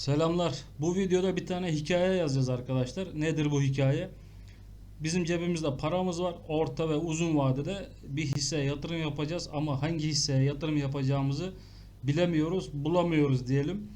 Selamlar. Bu videoda bir tane hikaye yazacağız arkadaşlar. Nedir bu hikaye? Bizim cebimizde paramız var. Orta ve uzun vadede bir hisseye yatırım yapacağız ama hangi hisseye yatırım yapacağımızı bilemiyoruz, bulamıyoruz diyelim.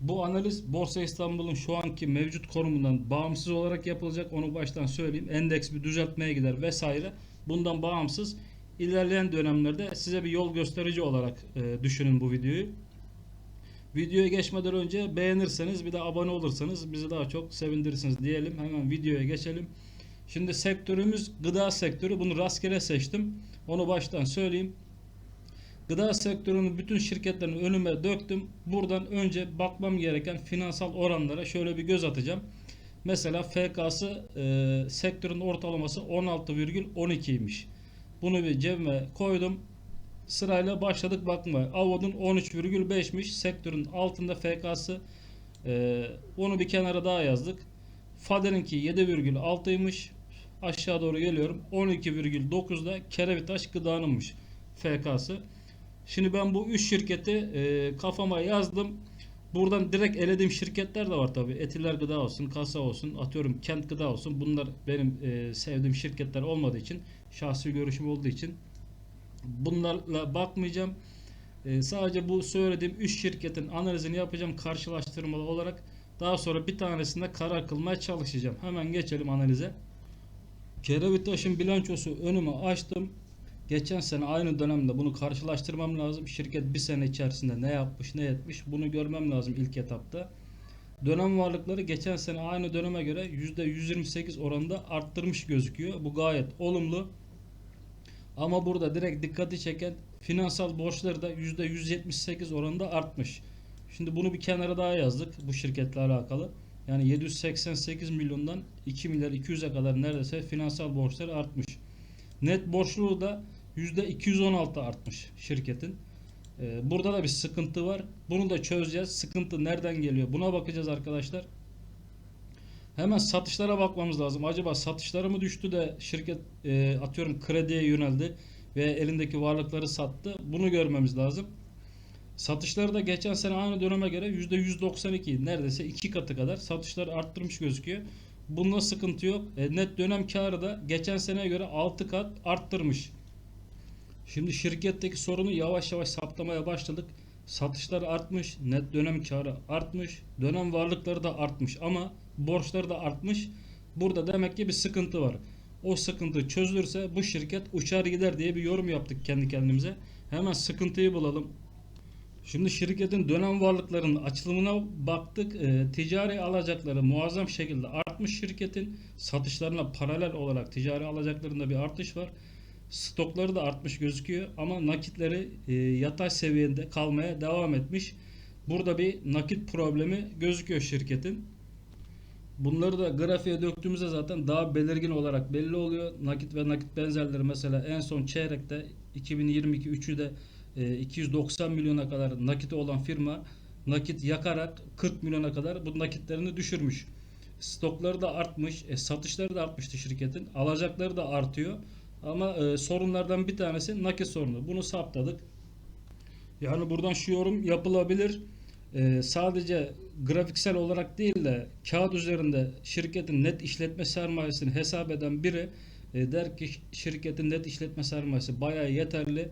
Bu analiz Borsa İstanbul'un şu anki mevcut konumundan bağımsız olarak yapılacak. Onu baştan söyleyeyim. Endeks bir düzeltmeye gider vesaire. Bundan bağımsız ilerleyen dönemlerde size bir yol gösterici olarak e, düşünün bu videoyu. Videoya geçmeden önce beğenirseniz bir de abone olursanız bizi daha çok sevindirirsiniz diyelim. Hemen videoya geçelim. Şimdi sektörümüz gıda sektörü. Bunu rastgele seçtim. Onu baştan söyleyeyim. Gıda sektörünün bütün şirketlerini önüme döktüm. Buradan önce bakmam gereken finansal oranlara şöyle bir göz atacağım. Mesela FK'sı e, sektörün ortalaması 16,12'ymiş. Bunu bir cebime koydum. Sırayla başladık bakmaya. Avod'un 13,5'miş. Sektörün altında FK'sı. Ee, onu bir kenara daha yazdık. Fader'inki 7,6'ymış. Aşağı doğru geliyorum. 12,9'da Kerevitaş gıdanınmış FK'sı. Şimdi ben bu 3 şirketi e, kafama yazdım. Buradan direkt elediğim şirketler de var tabi. Etiler Gıda olsun, Kasa olsun, atıyorum Kent Gıda olsun. Bunlar benim e, sevdiğim şirketler olmadığı için, şahsi görüşüm olduğu için bunlarla bakmayacağım. Ee, sadece bu söylediğim 3 şirketin analizini yapacağım karşılaştırmalı olarak. Daha sonra bir tanesinde karar kılmaya çalışacağım. Hemen geçelim analize. Kerevitaş'ın bilançosu önüme açtım. Geçen sene aynı dönemde bunu karşılaştırmam lazım. Şirket bir sene içerisinde ne yapmış ne etmiş bunu görmem lazım ilk etapta. Dönem varlıkları geçen sene aynı döneme göre %128 oranında arttırmış gözüküyor. Bu gayet olumlu. Ama burada direkt dikkati çeken finansal borçları da %178 oranında artmış. Şimdi bunu bir kenara daha yazdık bu şirketle alakalı. Yani 788 milyondan 2 milyar 200'e kadar neredeyse finansal borçları artmış. Net borçluluğu da %216 artmış şirketin. Ee, burada da bir sıkıntı var. Bunu da çözeceğiz. Sıkıntı nereden geliyor? Buna bakacağız arkadaşlar. Hemen satışlara bakmamız lazım. Acaba satışları mı düştü de şirket e, atıyorum krediye yöneldi ve elindeki varlıkları sattı. Bunu görmemiz lazım. Satışları da geçen sene aynı döneme göre %192 neredeyse iki katı kadar satışları arttırmış gözüküyor. Bunda sıkıntı yok. E, net dönem karı da geçen seneye göre 6 kat arttırmış. Şimdi şirketteki sorunu yavaş yavaş saptamaya başladık. Satışlar artmış, net dönem karı artmış, dönem varlıkları da artmış ama borçları da artmış. Burada demek ki bir sıkıntı var. O sıkıntı çözülürse bu şirket uçar gider diye bir yorum yaptık kendi kendimize. Hemen sıkıntıyı bulalım. Şimdi şirketin dönem varlıklarının açılımına baktık. E, ticari alacakları muazzam şekilde artmış şirketin. Satışlarına paralel olarak ticari alacaklarında bir artış var. Stokları da artmış gözüküyor ama nakitleri e, yatay seviyede kalmaya devam etmiş. Burada bir nakit problemi gözüküyor şirketin. Bunları da grafiğe döktüğümüzde zaten daha belirgin olarak belli oluyor. Nakit ve nakit benzerleri mesela en son çeyrekte 2022 3'ü de e, 290 milyona kadar nakiti olan firma nakit yakarak 40 milyona kadar bu nakitlerini düşürmüş. Stokları da artmış, e, satışları da artmıştı şirketin. Alacakları da artıyor. Ama e, sorunlardan bir tanesi nakit sorunu. Bunu saptadık. Yani buradan şu yorum yapılabilir. E, sadece grafiksel olarak değil de kağıt üzerinde şirketin net işletme sermayesini hesap eden biri e, der ki şirketin net işletme sermayesi bayağı yeterli.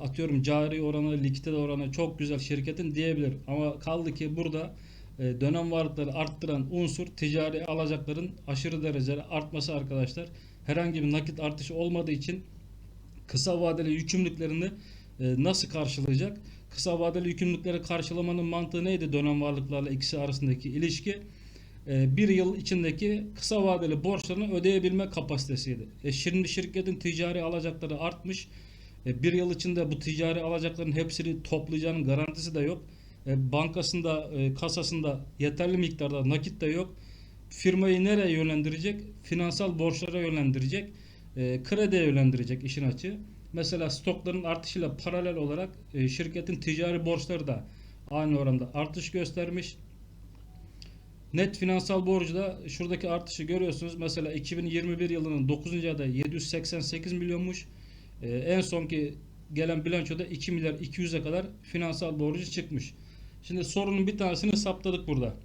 Atıyorum cari oranı, likidite oranı çok güzel şirketin diyebilir. Ama kaldı ki burada e, dönem varlıkları arttıran unsur ticari alacakların aşırı derecede artması arkadaşlar. Herhangi bir nakit artışı olmadığı için kısa vadeli yükümlülüklerini e, nasıl karşılayacak? Kısa vadeli yükümlülükleri karşılamanın mantığı neydi dönem varlıklarla ikisi arasındaki ilişki? E, bir yıl içindeki kısa vadeli borçlarını ödeyebilme kapasitesiydi. E, şimdi şirketin ticari alacakları artmış. E, bir yıl içinde bu ticari alacakların hepsini toplayacağının garantisi de yok. E, bankasında, e, kasasında yeterli miktarda nakit de yok. Firmayı nereye yönlendirecek? Finansal borçlara yönlendirecek. E, krediye yönlendirecek işin açığı. Mesela stokların artışıyla paralel olarak e, şirketin ticari borçları da aynı oranda artış göstermiş. Net finansal borcu da şuradaki artışı görüyorsunuz. Mesela 2021 yılının 9. ayda 788 milyonmuş. Ee, en sonki gelen bilançoda 2 milyar 200'e kadar finansal borcu çıkmış. Şimdi sorunun bir tanesini saptadık burada.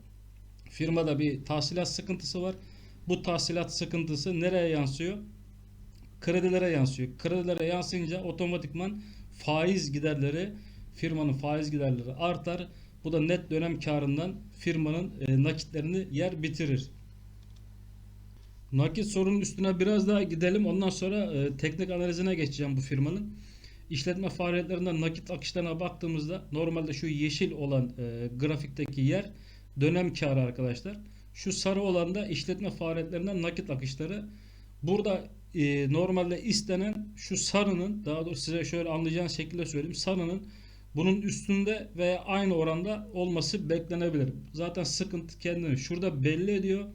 Firmada bir tahsilat sıkıntısı var. Bu tahsilat sıkıntısı nereye yansıyor? Kredilere yansıyor. Kredilere yansıyınca otomatikman faiz giderleri firmanın faiz giderleri artar. Bu da net dönem karından firmanın e, nakitlerini yer bitirir. Nakit sorunun üstüne biraz daha gidelim. Ondan sonra e, teknik analizine geçeceğim bu firmanın. İşletme faaliyetlerinden nakit akışlarına baktığımızda normalde şu yeşil olan e, grafikteki yer dönem karı arkadaşlar. Şu sarı olan da işletme faaliyetlerinden nakit akışları. Burada e, normalde istenen şu sarının daha doğrusu size şöyle anlayacağınız şekilde söyleyeyim. Sarının bunun üstünde veya aynı oranda olması beklenebilir. Zaten sıkıntı kendini şurada belli ediyor.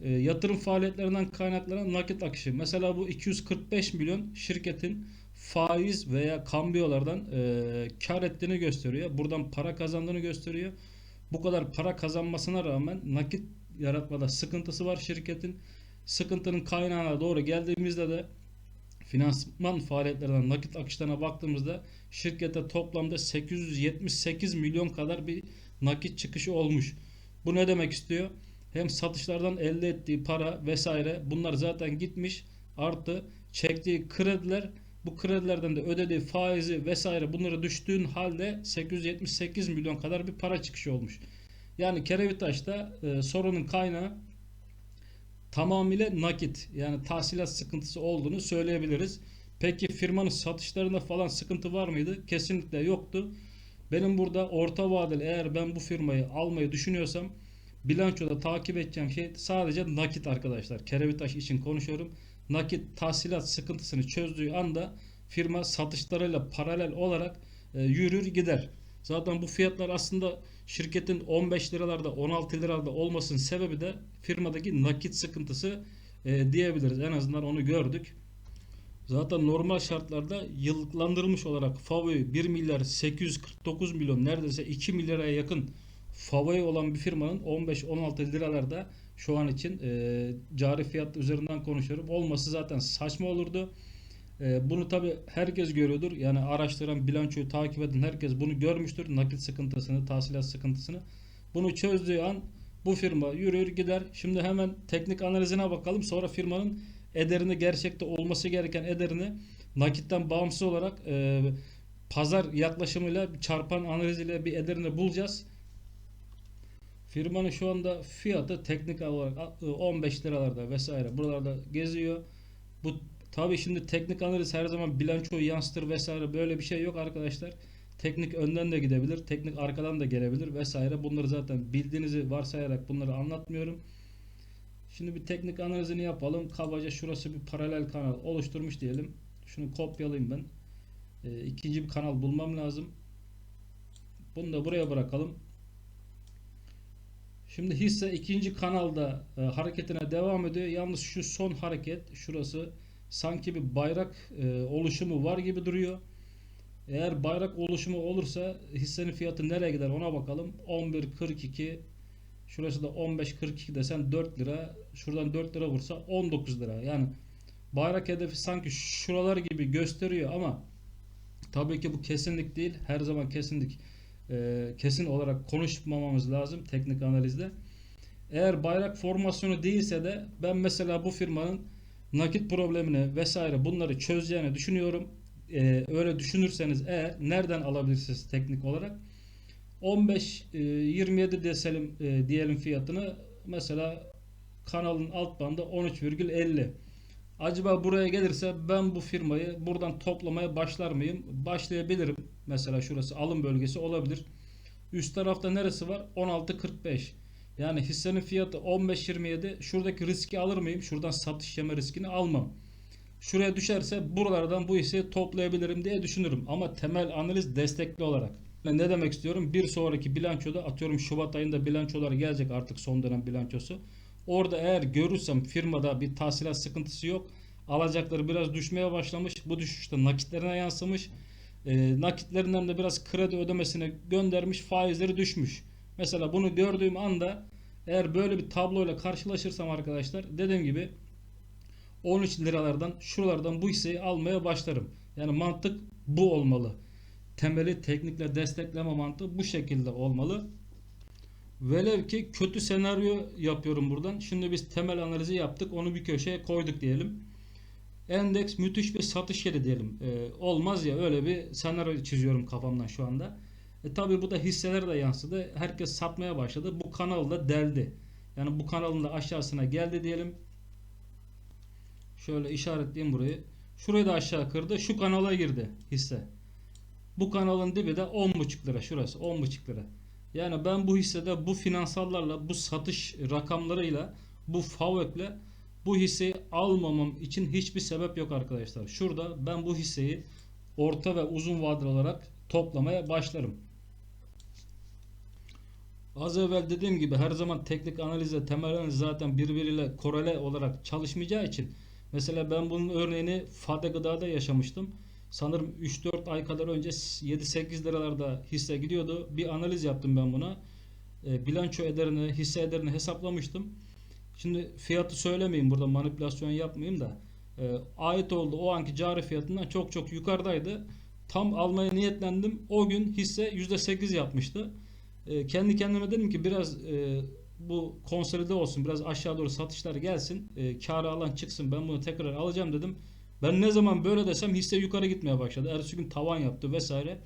E, yatırım faaliyetlerinden kaynaklanan nakit akışı. Mesela bu 245 milyon şirketin faiz veya kambiyolardan e, kar ettiğini gösteriyor. Buradan para kazandığını gösteriyor. Bu kadar para kazanmasına rağmen nakit yaratmada sıkıntısı var şirketin. Sıkıntının kaynağına doğru geldiğimizde de finansman faaliyetlerinden nakit akışlarına baktığımızda şirkete toplamda 878 milyon kadar bir nakit çıkışı olmuş. Bu ne demek istiyor? Hem satışlardan elde ettiği para vesaire bunlar zaten gitmiş. Artı çektiği krediler bu kredilerden de ödediği faizi vesaire bunları düştüğün halde 878 milyon kadar bir para çıkışı olmuş. Yani Kerevitaş'ta e, sorunun kaynağı tamamıyla nakit yani tahsilat sıkıntısı olduğunu söyleyebiliriz. Peki firmanın satışlarında falan sıkıntı var mıydı? Kesinlikle yoktu. Benim burada orta vadeli eğer ben bu firmayı almayı düşünüyorsam bilançoda takip edeceğim şey sadece nakit arkadaşlar. Kerevitaş için konuşuyorum. Nakit tahsilat sıkıntısını çözdüğü anda firma satışlarıyla paralel olarak e, yürür gider. Zaten bu fiyatlar aslında şirketin 15 liralarda 16 liralarda olmasının sebebi de firmadaki nakit sıkıntısı e, diyebiliriz. En azından onu gördük. Zaten normal şartlarda yıllıklandırılmış olarak FAVÖ 1 milyar 849 milyon neredeyse 2 milyara yakın FAVÖ olan bir firmanın 15-16 liralarda şu an için e, cari fiyat üzerinden konuşuyorum. Olması zaten saçma olurdu. E, bunu tabi herkes görüyordur. Yani araştıran, bilançoyu takip eden herkes bunu görmüştür. Nakit sıkıntısını, tahsilat sıkıntısını. Bunu çözdüğü an bu firma yürür gider. Şimdi hemen teknik analizine bakalım. Sonra firmanın ederini gerçekte olması gereken ederini nakitten bağımsız olarak e, pazar yaklaşımıyla çarpan analiziyle bir ederini bulacağız. Firmanın şu anda fiyatı teknik olarak 15 liralarda vesaire buralarda geziyor. Bu tabi şimdi teknik analiz her zaman bilançoyu yansıtır vesaire böyle bir şey yok arkadaşlar. Teknik önden de gidebilir, teknik arkadan da gelebilir vesaire. Bunları zaten bildiğinizi varsayarak bunları anlatmıyorum. Şimdi bir teknik analizini yapalım. Kabaca şurası bir paralel kanal oluşturmuş diyelim. Şunu kopyalayayım ben. E, ikinci bir kanal bulmam lazım. Bunu da buraya bırakalım. Şimdi hisse ikinci kanalda e, hareketine devam ediyor. Yalnız şu son hareket şurası sanki bir bayrak e, oluşumu var gibi duruyor. Eğer bayrak oluşumu olursa hissenin fiyatı nereye gider ona bakalım. 11.42 şurası da 15.42 desen 4 lira. Şuradan 4 lira vursa 19 lira. Yani bayrak hedefi sanki şuralar gibi gösteriyor ama tabii ki bu kesinlik değil. Her zaman kesinlik e, kesin olarak konuşmamamız lazım teknik analizde. Eğer bayrak formasyonu değilse de ben mesela bu firmanın nakit problemini vesaire bunları çözeceğini düşünüyorum. E, öyle düşünürseniz eğer nereden alabilirsiniz teknik olarak? 15 e, 27 deselim e, diyelim fiyatını mesela kanalın alt bandı 13,50 Acaba buraya gelirse ben bu firmayı buradan toplamaya başlar mıyım? Başlayabilirim. Mesela şurası alım bölgesi olabilir. Üst tarafta neresi var? 16.45. Yani hissenin fiyatı 15.27. Şuradaki riski alır mıyım? Şuradan satış yeme riskini almam. Şuraya düşerse buralardan bu hisseyi toplayabilirim diye düşünürüm. Ama temel analiz destekli olarak. Ne demek istiyorum? Bir sonraki bilançoda atıyorum Şubat ayında bilançolar gelecek artık son dönem bilançosu. Orada eğer görürsem firmada bir tahsilat sıkıntısı yok. Alacakları biraz düşmeye başlamış. Bu düşüşte nakitlerine yansımış. E, nakitlerinden de biraz kredi ödemesine göndermiş. Faizleri düşmüş. Mesela bunu gördüğüm anda eğer böyle bir tabloyla karşılaşırsam arkadaşlar dediğim gibi 13 liralardan şuralardan bu hisseyi almaya başlarım. Yani mantık bu olmalı. temeli teknikle destekleme mantığı bu şekilde olmalı. Velev ki kötü senaryo yapıyorum buradan. Şimdi biz temel analizi yaptık. Onu bir köşeye koyduk diyelim. Endeks müthiş bir satış yeri diyelim. Ee, olmaz ya öyle bir senaryo çiziyorum kafamdan şu anda. E tabi bu da hisseler de yansıdı. Herkes satmaya başladı. Bu kanal da deldi. Yani bu kanalın da aşağısına geldi diyelim. Şöyle işaretleyeyim burayı. Şurayı da aşağı kırdı. Şu kanala girdi hisse. Bu kanalın dibi de 10,5 lira şurası 10,5 lira. Yani ben bu hissede bu finansallarla bu satış rakamlarıyla bu FAVÖK'le bu hisseyi almamam için hiçbir sebep yok arkadaşlar. Şurada ben bu hisseyi orta ve uzun vadeli olarak toplamaya başlarım. Az evvel dediğim gibi her zaman teknik analizle temel zaten birbiriyle korele olarak çalışmayacağı için mesela ben bunun örneğini Fade Gıda'da yaşamıştım. Sanırım 3-4 ay kadar önce 7-8 liralarda hisse gidiyordu. Bir analiz yaptım ben buna. E, bilanço ederini, hisse ederini hesaplamıştım. Şimdi fiyatı söylemeyeyim burada manipülasyon yapmayayım da e, ait oldu o anki cari fiyatından çok çok yukarıdaydı. Tam almaya niyetlendim. O gün hisse %8 yapmıştı. E, kendi kendime dedim ki biraz e, bu konsolide olsun. Biraz aşağı doğru satışlar gelsin. E, karı alan çıksın. Ben bunu tekrar alacağım dedim. Ben ne zaman böyle desem hisse yukarı gitmeye başladı. Ertesi gün tavan yaptı vesaire.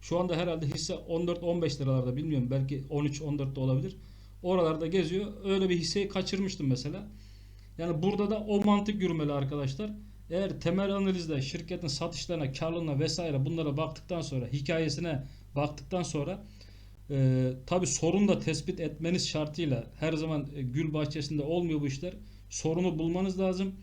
Şu anda herhalde hisse 14-15 liralarda bilmiyorum. Belki 13-14 de olabilir. Oralarda geziyor. Öyle bir hisseyi kaçırmıştım mesela. Yani burada da o mantık yürümeli arkadaşlar. Eğer temel analizde şirketin satışlarına, karlılığına vesaire bunlara baktıktan sonra, hikayesine baktıktan sonra e, tabi sorun da tespit etmeniz şartıyla her zaman e, gül bahçesinde olmuyor bu işler. Sorunu bulmanız lazım.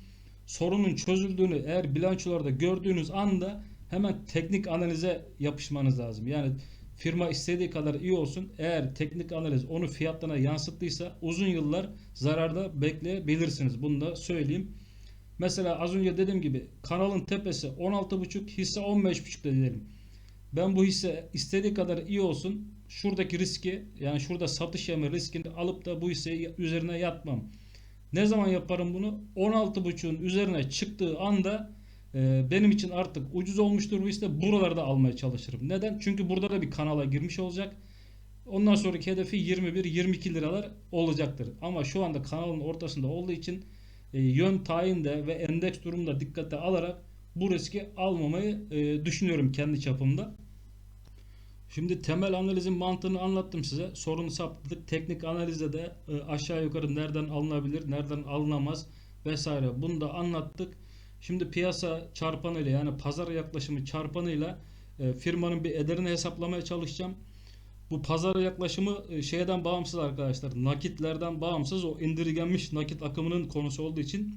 Sorunun çözüldüğünü eğer bilançolarda gördüğünüz anda hemen teknik analize yapışmanız lazım. Yani firma istediği kadar iyi olsun. Eğer teknik analiz onu fiyatlarına yansıttıysa uzun yıllar zararda bekleyebilirsiniz. Bunu da söyleyeyim. Mesela az önce dediğim gibi kanalın tepesi 16.5 hisse 15.5 diyelim. Ben bu hisse istediği kadar iyi olsun. Şuradaki riski yani şurada satış yeme riskini alıp da bu hisseyi üzerine yatmam. Ne zaman yaparım bunu? 16.5'un üzerine çıktığı anda e, benim için artık ucuz olmuştur bu hisse. Buralarda almaya çalışırım. Neden? Çünkü burada da bir kanala girmiş olacak. Ondan sonraki hedefi 21-22 liralar olacaktır. Ama şu anda kanalın ortasında olduğu için e, yön tayinde ve endeks durumunda dikkate alarak bu riski almamayı e, düşünüyorum kendi çapımda. Şimdi temel analizin mantığını anlattım size. Sorunu saptadık. Teknik analizde de e, aşağı yukarı nereden alınabilir, nereden alınamaz vesaire. Bunu da anlattık. Şimdi piyasa çarpanıyla yani pazar yaklaşımı çarpanıyla e, firmanın bir ederini hesaplamaya çalışacağım. Bu pazar yaklaşımı e, şeyden bağımsız arkadaşlar. Nakitlerden bağımsız. O indirgenmiş nakit akımının konusu olduğu için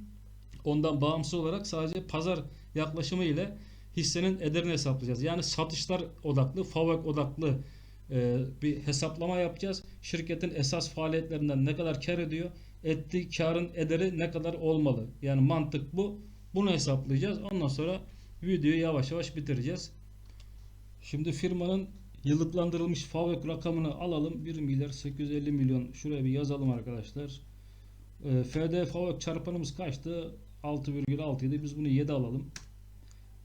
ondan bağımsız olarak sadece pazar yaklaşımı ile hissenin ederini hesaplayacağız. Yani satışlar odaklı, FAVÖK odaklı e, bir hesaplama yapacağız. Şirketin esas faaliyetlerinden ne kadar kar ediyor, ettiği karın ederi ne kadar olmalı. Yani mantık bu. Bunu hesaplayacağız. Ondan sonra videoyu yavaş yavaş bitireceğiz. Şimdi firmanın yıllıklandırılmış FAVÖK rakamını alalım. 1 milyar 850 milyon. Şuraya bir yazalım arkadaşlar. E, FD FAVÖK çarpanımız kaçtı? 6,6 idi. Biz bunu 7 alalım.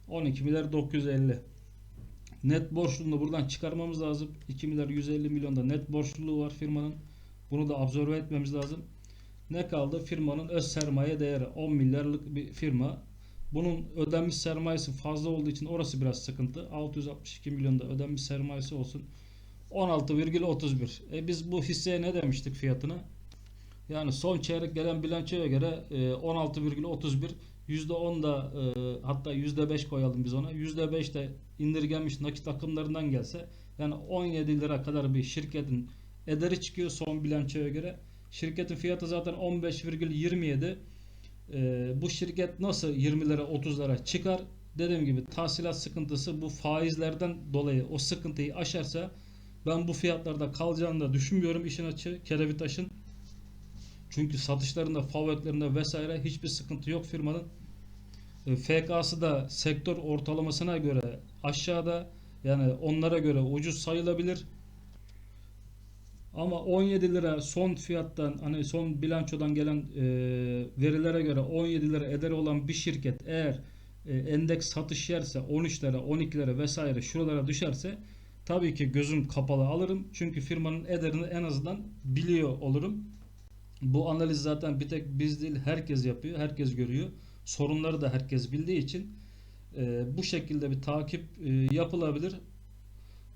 12 milyar 950. Net borçluluğunu buradan çıkarmamız lazım. 2 milyar 150 milyonda net borçluluğu var firmanın. Bunu da absorbe etmemiz lazım. Ne kaldı? Firmanın öz sermaye değeri 10 milyarlık bir firma. Bunun ödenmiş sermayesi fazla olduğu için orası biraz sıkıntı. 662 milyonda ödenmiş sermayesi olsun. 16,31. E biz bu hisseye ne demiştik fiyatına? Yani son çeyrek gelen bilançoya göre 16,31 %10 da e, hatta %5 koyalım biz ona. %5 de indirgenmiş nakit akımlarından gelse yani 17 lira kadar bir şirketin ederi çıkıyor son bilançoya göre. Şirketin fiyatı zaten 15,27. E, bu şirket nasıl 20 lira 30 lira çıkar? Dediğim gibi tahsilat sıkıntısı bu faizlerden dolayı o sıkıntıyı aşarsa ben bu fiyatlarda kalacağını da düşünmüyorum işin açığı. Kerevit taşın. Çünkü satışlarında, favorilerinde vesaire hiçbir sıkıntı yok firmanın. E, FK'sı da sektör ortalamasına göre aşağıda yani onlara göre ucuz sayılabilir. Ama 17 lira son fiyattan hani son bilançodan gelen e, verilere göre 17 lira ederi olan bir şirket eğer e, endeks satış yerse 13'lere 12'lere vesaire şuralara düşerse tabii ki gözüm kapalı alırım. Çünkü firmanın ederini en azından biliyor olurum. Bu analiz zaten bir tek biz değil herkes yapıyor. Herkes görüyor. Sorunları da herkes bildiği için e, bu şekilde bir takip e, yapılabilir.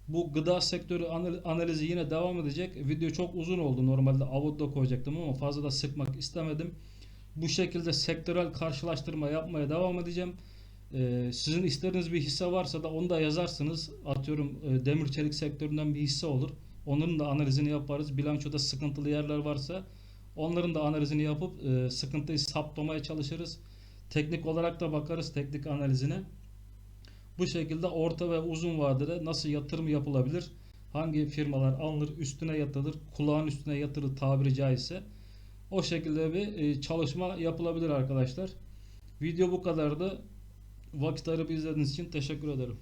Bu gıda sektörü anal- analizi yine devam edecek. Video çok uzun oldu. Normalde avoda koyacaktım ama fazla da sıkmak istemedim. Bu şekilde sektörel karşılaştırma yapmaya devam edeceğim. Ee, sizin istediğiniz bir hisse varsa da onu da yazarsınız. Atıyorum e, demir çelik sektöründen bir hisse olur. Onların da analizini yaparız. Bilançoda sıkıntılı yerler varsa onların da analizini yapıp e, sıkıntıyı saptamaya çalışırız. Teknik olarak da bakarız teknik analizine. Bu şekilde orta ve uzun vadede nasıl yatırım yapılabilir? Hangi firmalar alınır, üstüne yatılır, kulağın üstüne yatırır tabiri caizse. O şekilde bir e, çalışma yapılabilir arkadaşlar. Video bu kadardı. Vakit ayırıp izlediğiniz için teşekkür ederim.